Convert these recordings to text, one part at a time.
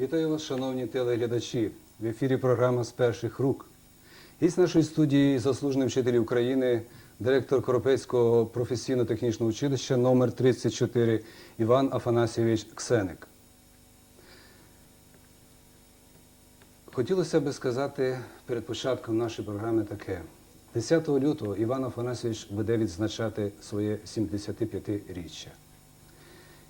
Вітаю вас, шановні телеглядачі. В ефірі програма з перших рук. Гість нашої студії заслужений вчитель України, директор Коропецького професійно-технічного училища номер 34 Іван Афанасьєвич Ксеник. Хотілося би сказати перед початком нашої програми таке. 10 лютого Іван Афанасьович буде відзначати своє 75-річчя.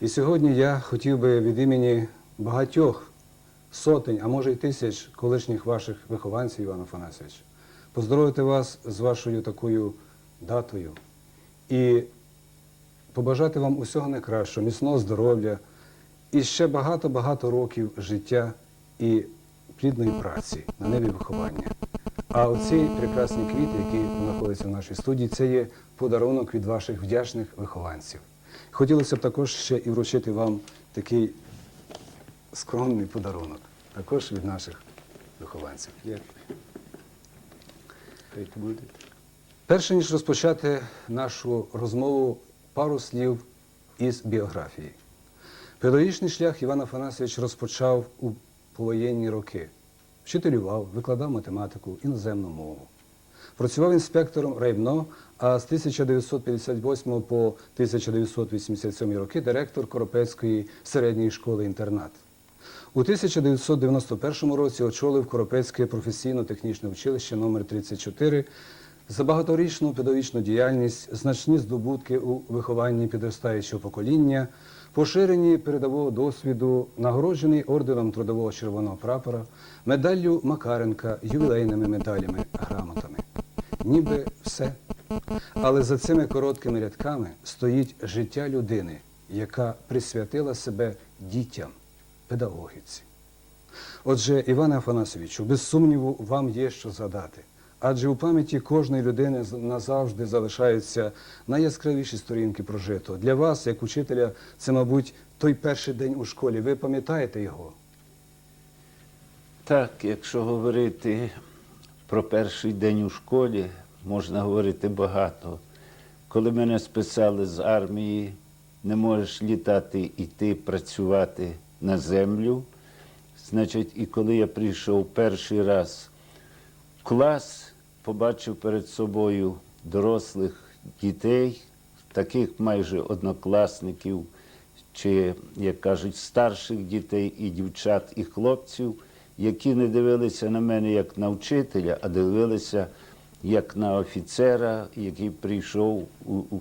І сьогодні я хотів би від імені багатьох сотень, а може й тисяч колишніх ваших вихованців, Іван Афанасьович, поздоровити вас з вашою такою датою і побажати вам усього найкращого, міцного здоров'я і ще багато-багато років життя і плідної праці на небі виховання. А оці прекрасні квіти, які знаходяться в нашій студії, це є подарунок від ваших вдячних вихованців. Хотілося б також ще і вручити вам такий скромний подарунок, також від наших вихованців. Перше ніж розпочати нашу розмову, пару слів із біографії. Педагогічний шлях Іван Афанасьович розпочав у повоєнні роки. Вчителював, викладав математику, іноземну мову. Працював інспектором райбно, а з 1958 по 1987 роки директор Коропецької середньої школи-інтернат. У 1991 році очолив Коропецьке професійно-технічне училище номер 34 за багаторічну педагогічну діяльність, значні здобутки у вихованні підростаючого покоління, поширенні передового досвіду, нагороджений орденом трудового червоного прапора, медаллю Макаренка, ювілейними медалями, грамотами. Ніби все. Але за цими короткими рядками стоїть життя людини, яка присвятила себе дітям, педагогіці. Отже, Іване Афанасовичу, без сумніву, вам є що задати. Адже у пам'яті кожної людини назавжди залишаються найяскравіші сторінки прожито. Для вас, як учителя, це, мабуть, той перший день у школі. Ви пам'ятаєте його? Так, якщо говорити про перший день у школі, можна говорити багато. Коли мене списали з армії, не можеш літати, іти, працювати на землю. Значить, і коли я прийшов перший раз в клас, побачив перед собою дорослих дітей, таких майже однокласників, чи, як кажуть, старших дітей і дівчат, і хлопців, які не дивилися на мене як на вчителя, а дивилися як на офіцера, який прийшов у, у,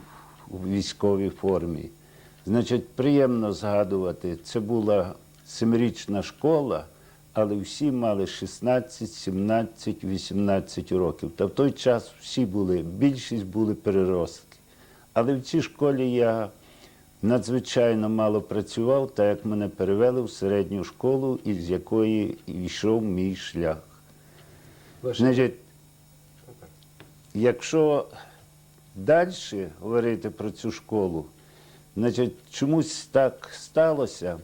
у військовій формі. Значить, приємно згадувати, це була семирічна школа, але всі мали 16, 17, 18 років. Та в той час всі були, більшість були переростки. Але в цій школі я надзвичайно мало працював, так як мене перевели в середню школу, із якої йшов мій шлях. Значить, якщо далі говорити про цю школу, значить, чомусь так сталося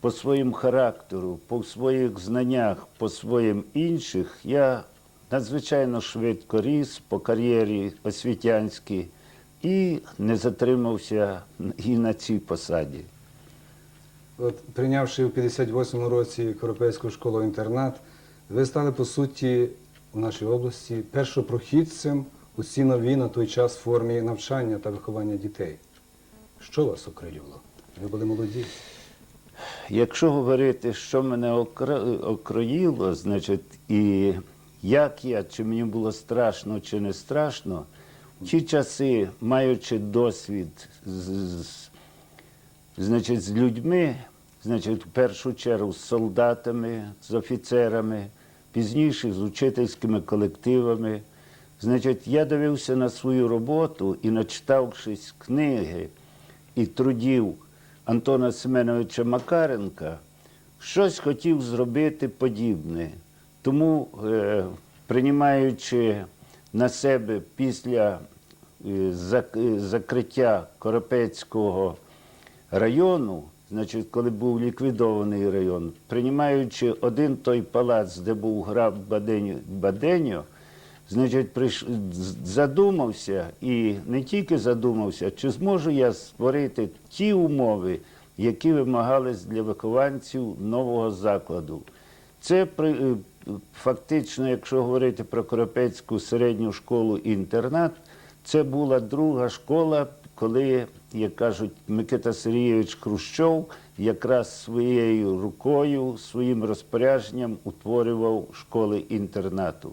по своїм характеру, по своїх знаннях, по своїм інших, я надзвичайно швидко ріс по кар'єрі освітянській і не затримався і на цій посаді. От, прийнявши у 58-му році Коропейську школу-інтернат, ви стали, по суті, у нашій області першопрохідцем у цій новій на той час формі навчання та виховання дітей. Що вас окрилювало? Ви були молоді. Якщо говорити, що мене окро- окроїло, значить, і як я, чи мені було страшно, чи не страшно, в ті часи, маючи досвід з, з- значить, з людьми, значить, в першу чергу з солдатами, з офіцерами, пізніше з учительськими колективами, значить, я дивився на свою роботу і, начитавшись книги і трудів Антона Семеновича Макаренка, щось хотів зробити подібне. Тому, е, приймаючи на себе після е, е, закриття Коропецького району, значить, коли був ліквідований район, приймаючи один той палац, де був граф Баденьо значить, приш... задумався і не тільки задумався, чи зможу я створити ті умови які вимагались для вихованців нового закладу. Це при- е, фактично, якщо говорити про Коропецьку середню школу інтернат, це була друга школа, коли, як кажуть, Микита Сергійович Хрущов якраз своєю рукою, своїм розпорядженням утворював школи інтернату.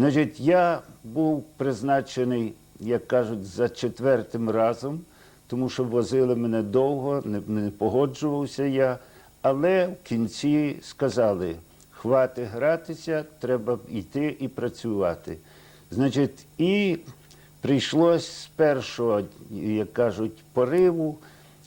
Значить, я був призначений, як кажуть, за четвертим разом, тому що возили мене довго, не, не погоджувався я. Але в кінці сказали: хвати гратися, треба йти і працювати. Значить, і прийшлось з першого, як кажуть, пориву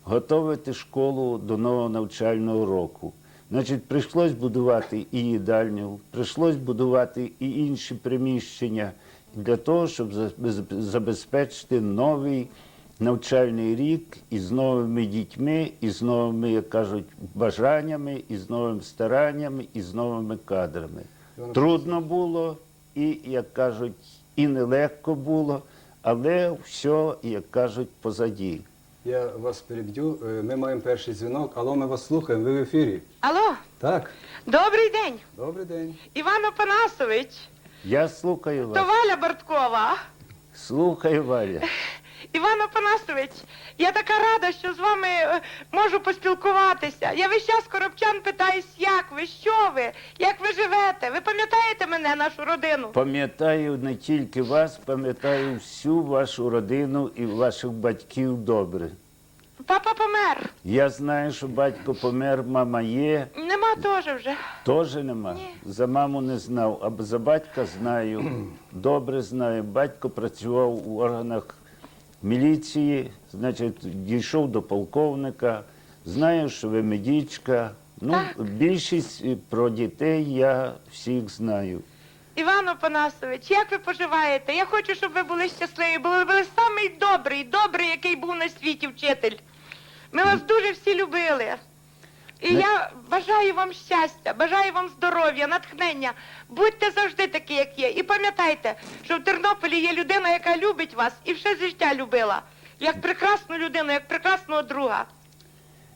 готувати школу до нового навчального року. Значить, прийшлось будувати і їдальню, прийшлось будувати і інші приміщення для того, щоб забезпечити новий навчальний рік із новими дітьми, і з новими, як кажуть, бажаннями, і з новими стараннями, і з новими кадрами. Трудно було, і, як кажуть, і нелегко було, але все, як кажуть, позаді. Я вас переб'ю. Е, Ми маємо перший дзвінок, Алло, ми вас слухаємо. Ви в ефірі. Алло, Так, добрий день, добрий день. Іван Опанасович, Я слухаю вас. то. Валя Борткова. Слухаю, Валя. Іван Опанасович, я така рада, що з вами е, можу поспілкуватися. Я весь час коробчан питаюсь, як ви, що ви, як ви живете. Ви пам'ятаєте мене, нашу родину? Пам'ятаю не тільки вас, пам'ятаю всю вашу родину і ваших батьків добре. Папа помер. Я знаю, що батько помер, мама є, Нема теж вже. теж нема. Ні. За маму не знав, а за батька знаю, добре знаю. Батько працював у органах міліції, значить, дійшов до полковника. Знаю, що ви медичка. Ну, більшість е, про дітей я всіх знаю. Іван Опанасович, як ви поживаєте? Я хочу, щоб ви були щасливі, бо ви були самий добрий, добрий, який був на світі вчитель. Ми вас дуже всі любили. І я бажаю вам щастя, бажаю вам здоров'я, натхнення. Будьте завжди такі, як є. І пам'ятайте, що в Тернополі є людина, яка любить вас і все життя любила. Як прекрасну людину, як прекрасного друга.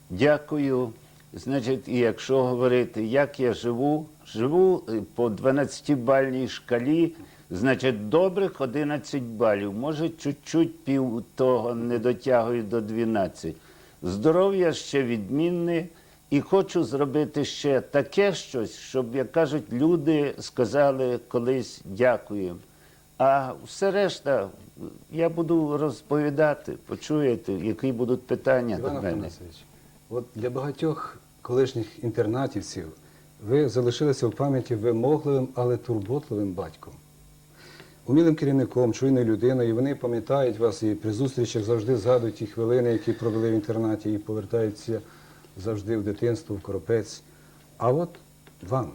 Дякую. Значить, і якщо говорити, як я живу, живу е, по 12-бальній шкалі, значить, добрих 11 балів. Може, чуть-чуть пів того не дотягую до 12. Здоров'я ще відмінне, і хочу зробити ще таке щось, щоб, як кажуть, люди сказали колись дякуємо. А все решта я буду розповідати, почуєте, які будуть питання Іван до мене. От для багатьох колишніх інтернатівців ви залишилися в пам'яті вимогливим, але турботливим батьком. Умілим керівником, чуйною людиною, і вони пам'ятають вас і при зустрічах завжди згадують ті хвилини, які провели в інтернаті, і повертаються завжди в дитинство, в коропець. А от вам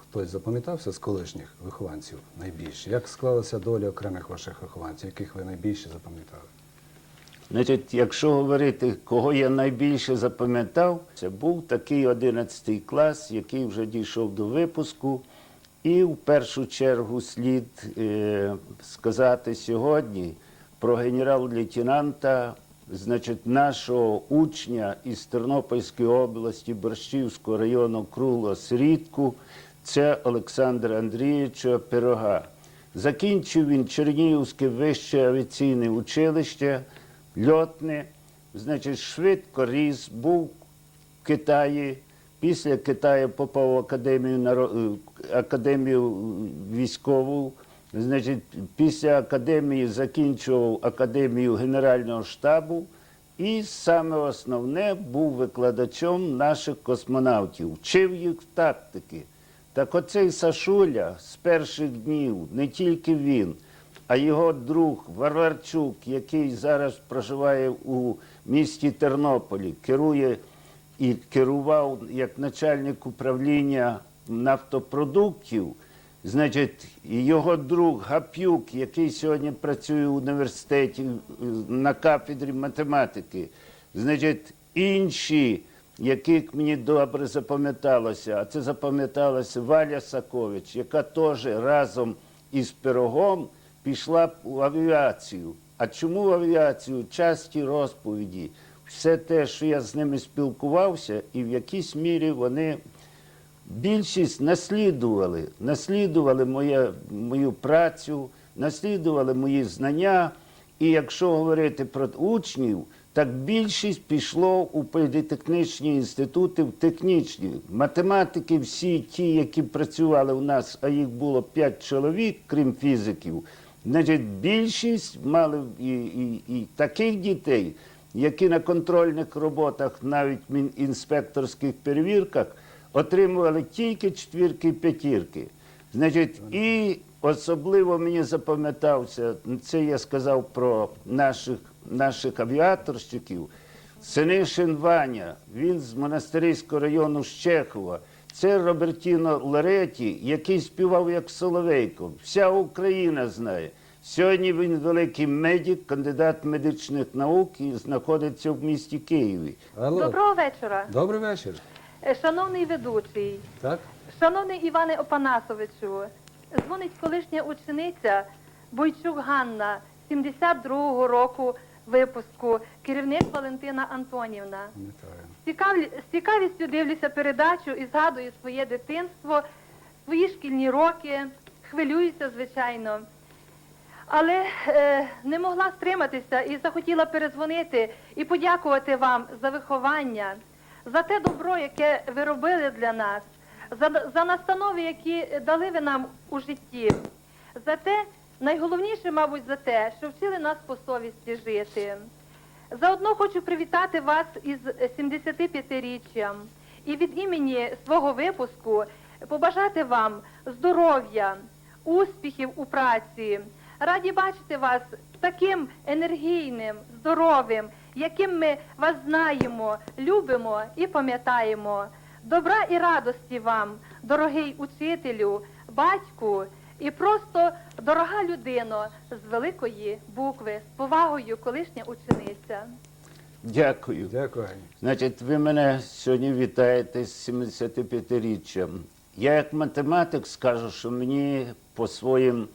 хтось запам'ятався з колишніх вихованців найбільше? Як склалася доля окремих ваших вихованців, яких ви найбільше запам'ятали? Значить, якщо говорити, кого я найбільше запам'ятав, це був такий 11 клас, який вже дійшов до випуску. І в першу чергу слід е, сказати сьогодні про генерал-лейтенанта, значить, нашого учня із Тернопільської області Борщівського району Крула Срідку, це Олександр Андрійовича Пирога. Закінчив він Чернігівське вище авіаційне училище, льотне, значить, швидко ріс, був в Китаї. Після Китаю попав в академію, е, академію військову. Значить, після академії закінчував академію Генерального штабу і саме основне був викладачем наших космонавтів, вчив їх тактики. Так оцей Сашуля з перших днів, не тільки він, а його друг Варварчук, який зараз проживає у місті Тернополі, керує і керував як начальник управління нафтопродуктів, значить, його друг Гапюк, який сьогодні працює в університеті е, на кафедрі математики, значить, інші, яких мені добре запам'яталося, а це запам'яталася Валя Сакович, яка теж разом із пирогом пішла в авіацію. А чому в авіацію? Часті розповіді. все те, що я з ними спілкувався, і в якійсь мірі вони більшість наслідували, наслідували моє, мою працю, наслідували мої знання. І якщо говорити про учнів, так більшість пішло у політехнічні інститути, в технічні. Математики, всі ті, які працювали у нас, а їх було п'ять чоловік, крім фізиків, значить, більшість мали і, і, і таких дітей, які на контрольних роботах, навіть в інспекторських перевірках, отримували тільки четвірки і п'ятірки. Значить, і особливо мені запам'ятався, це я сказав про наших, наших авіаторщиків. Синишин Ваня, він з монастирського району Щехова. Це Робертіно Лареті, який співав як Соловейко. Вся Україна знає. Сьогодні він великий медик, кандидат медичних наук і знаходиться в місті Києві. Алло. Доброго вечора, Добрий вечір. Е, шановний ведучий, Так? шановний Іване Опанасовичу, дзвонить колишня учениця Бойчук Ганна, 72-го року випуску, керівник Валентина Антонівна. З цікавлі- з цікавістю дивлюся передачу і згадую своє дитинство, свої шкільні роки, хвилююся, звичайно. Але е, не могла стриматися і захотіла перезвонити і подякувати вам за виховання, за те добро, яке ви робили для нас, за, за настанови, які дали ви нам у житті, за те, найголовніше, мабуть, за те, що вчили нас по совісті жити. Заодно хочу привітати вас із 75-річчям і від імені свого випуску побажати вам здоров'я, успіхів у праці. Раді бачити вас таким енергійним, здоровим, яким ми вас знаємо, любимо і пам'ятаємо. Добра і радості вам, дорогий учителю, батьку і просто дорога людино з великої букви, з повагою колишня учениця. Дякую. Дякую. Значить, ви мене сьогодні вітаєте з 75-річчям. Я як математик скажу, що мені по своїм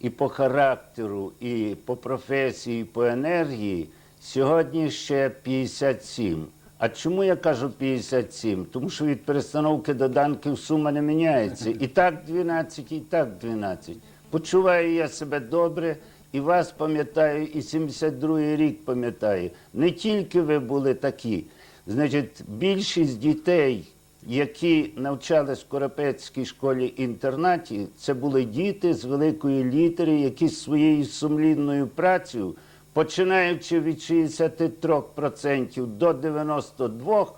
і по характеру, і по професії, і по енергії сьогодні ще 57. А чому я кажу 57? Тому що від перестановки до данків сума не міняється. І так 12, і так 12. Почуваю я себе добре, і вас пам'ятаю, і 72-й рік пам'ятаю. Не тільки ви були такі. Значить, більшість дітей, які навчались в Коропецькій школі інтернаті, це були діти з великої літери, які своєю сумлінною працею, починаючи від 63% до 92%,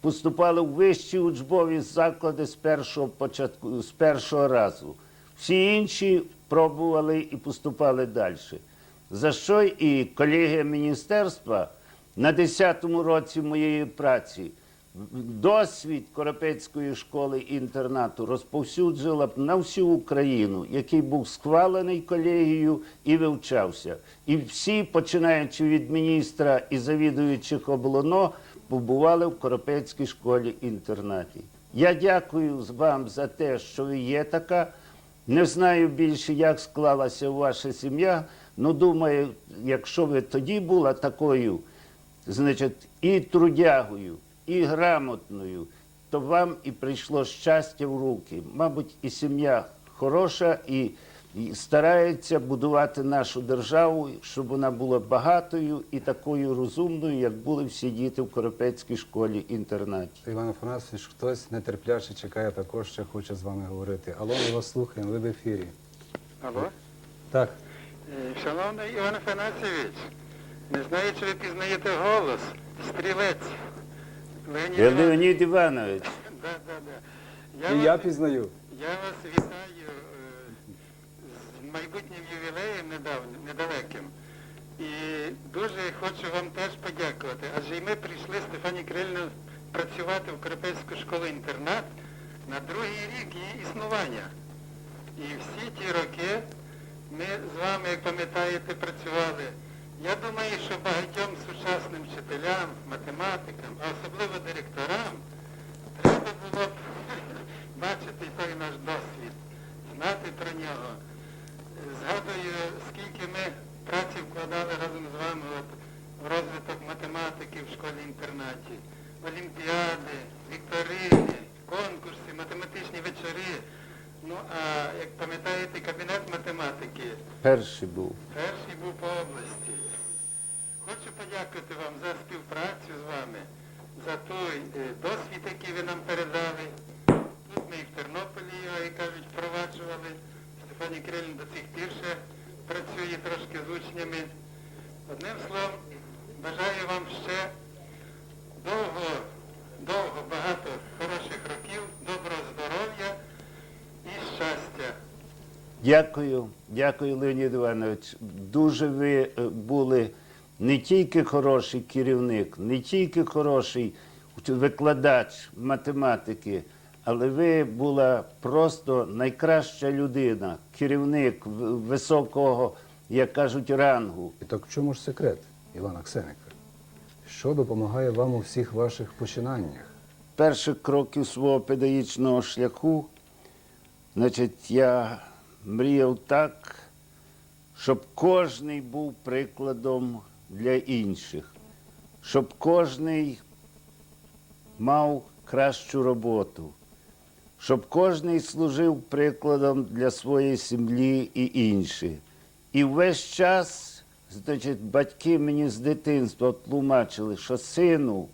поступали в вищі учбові заклади з першого початку, з першого разу. Всі інші пробували і поступали далі. За що і колегія міністерства на 10-му році моєї праці досвід Коропецької школи інтернату розповсюджувала б на всю Україну, який був схвалений колегією і вивчався. І всі, починаючи від міністра і завідуючих облоно, побували в Коропецькій школі інтернаті. Я дякую вам за те, що ви є така. Не знаю більше, як склалася ваша сім'я. Ну, думаю, якщо ви тоді була такою, значить, і трудягою, і грамотною, то вам і прийшло щастя в руки. Мабуть, і сім'я хороша, і, і старається будувати нашу державу, щоб вона була багатою і такою розумною, як були всі діти в Коропецькій школі інтернаті. Іван Афанасович, хтось нетерпляче чекає, також ще хоче з вами говорити. Алло, ми вас слухаємо, ви в ефірі. Алло, Так, Е, шановний Іван Афанасьович, не знаю, чи ви пізнаєте голос, стрілець. Леонід Я Іванович. Леонід Іванович. Да, да, да. і вас, я пізнаю. я вас вітаю е, з майбутнім ювілеєм недавнім, недалеким. І дуже хочу вам теж подякувати. Адже і ми прийшли, Стефані Кирилівна, працювати в Коропецьку школу-інтернат на другий рік її існування. І всі ті роки ми з вами, як пам'ятаєте, працювали. Я думаю, що багатьом сучасним вчителям, математикам, а особливо директорам, треба було б бачити той наш досвід, знати про нього. Згадую, скільки ми праці вкладали разом з вами от, в розвиток математики в школі-інтернаті, олімпіади, вікторини, конкурси, математичні вечори. Ну, а як пам'ятаєте, кабінет математики. Перший був. Перший був по області. Хочу подякувати вам за співпрацю з вами, за той е, досвід, який ви нам передали. Тут ми і в Тернополі як кажуть, впроваджували. Стефані Кирилівна до цих пір ще працює трошки з учнями. Одним словом, бажаю вам ще довго, довго, багато хороших років, доброго здоров'я і щастя. Дякую, дякую, Леонід Іванович. Дуже ви е, були не тільки хороший керівник, не тільки хороший викладач математики, але ви була просто найкраща людина, керівник високого, як кажуть, рангу. І так в чому ж секрет Івана Ксеника? Що допомагає вам у всіх ваших починаннях? перших кроків свого педагогічного шляху, значить, я мріяв так, щоб кожний був прикладом для інших, щоб кожний мав кращу роботу, щоб кожний служив прикладом для своєї сім'ї і інші. І весь час, значить, батьки мені з дитинства тлумачили, що сину,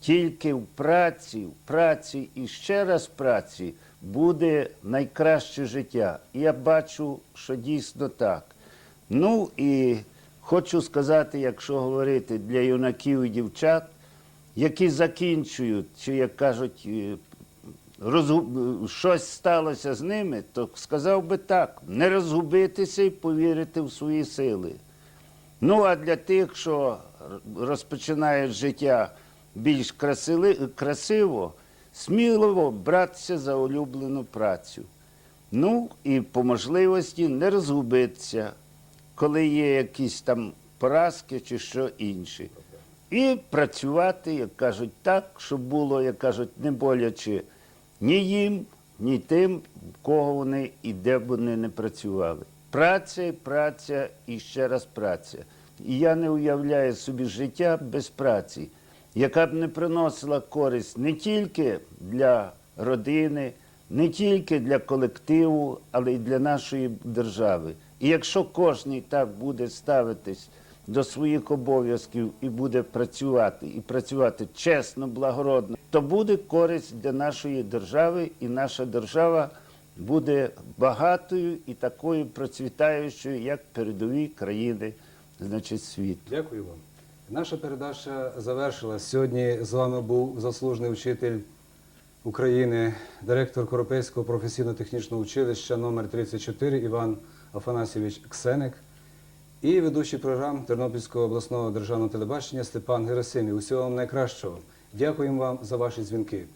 тільки в праці, в праці і ще раз праці буде найкраще життя. І я бачу, що дійсно так. Ну і хочу сказати, якщо говорити для юнаків і дівчат, які закінчують, чи як кажуть, е, розгуб... щось сталося з ними, то сказав би так: не розгубитися і повірити в свої сили. Ну, а для тих, що розпочинають життя більш красиво, сміливо братися за улюблену працю. Ну і по можливості не розгубитися, коли є якісь там поразки чи що інше. І працювати, як кажуть, так, щоб було, як кажуть, не боляче ні їм, ні тим, в кого вони і де б вони не працювали. Праця, праця і ще раз праця. І я не уявляю собі життя без праці, яка б не приносила користь не тільки для родини, не тільки для колективу, але й для нашої держави. І якщо кожен так буде ставитись до своїх обов'язків і буде працювати, і працювати чесно, благородно, то буде користь для нашої держави, і наша держава буде багатою і такою процвітаючою, як передові країни, значить, світу. Дякую вам. Наша передача завершилась. Сьогодні з вами був заслужений вчитель України, директор Коропейського професійно-технічного училища номер 34 Іван Афанасьович Ксеник і ведучий програм Тернопільського обласного державного телебачення Степан Герасимів. Усього вам найкращого. Дякуємо вам за ваші дзвінки.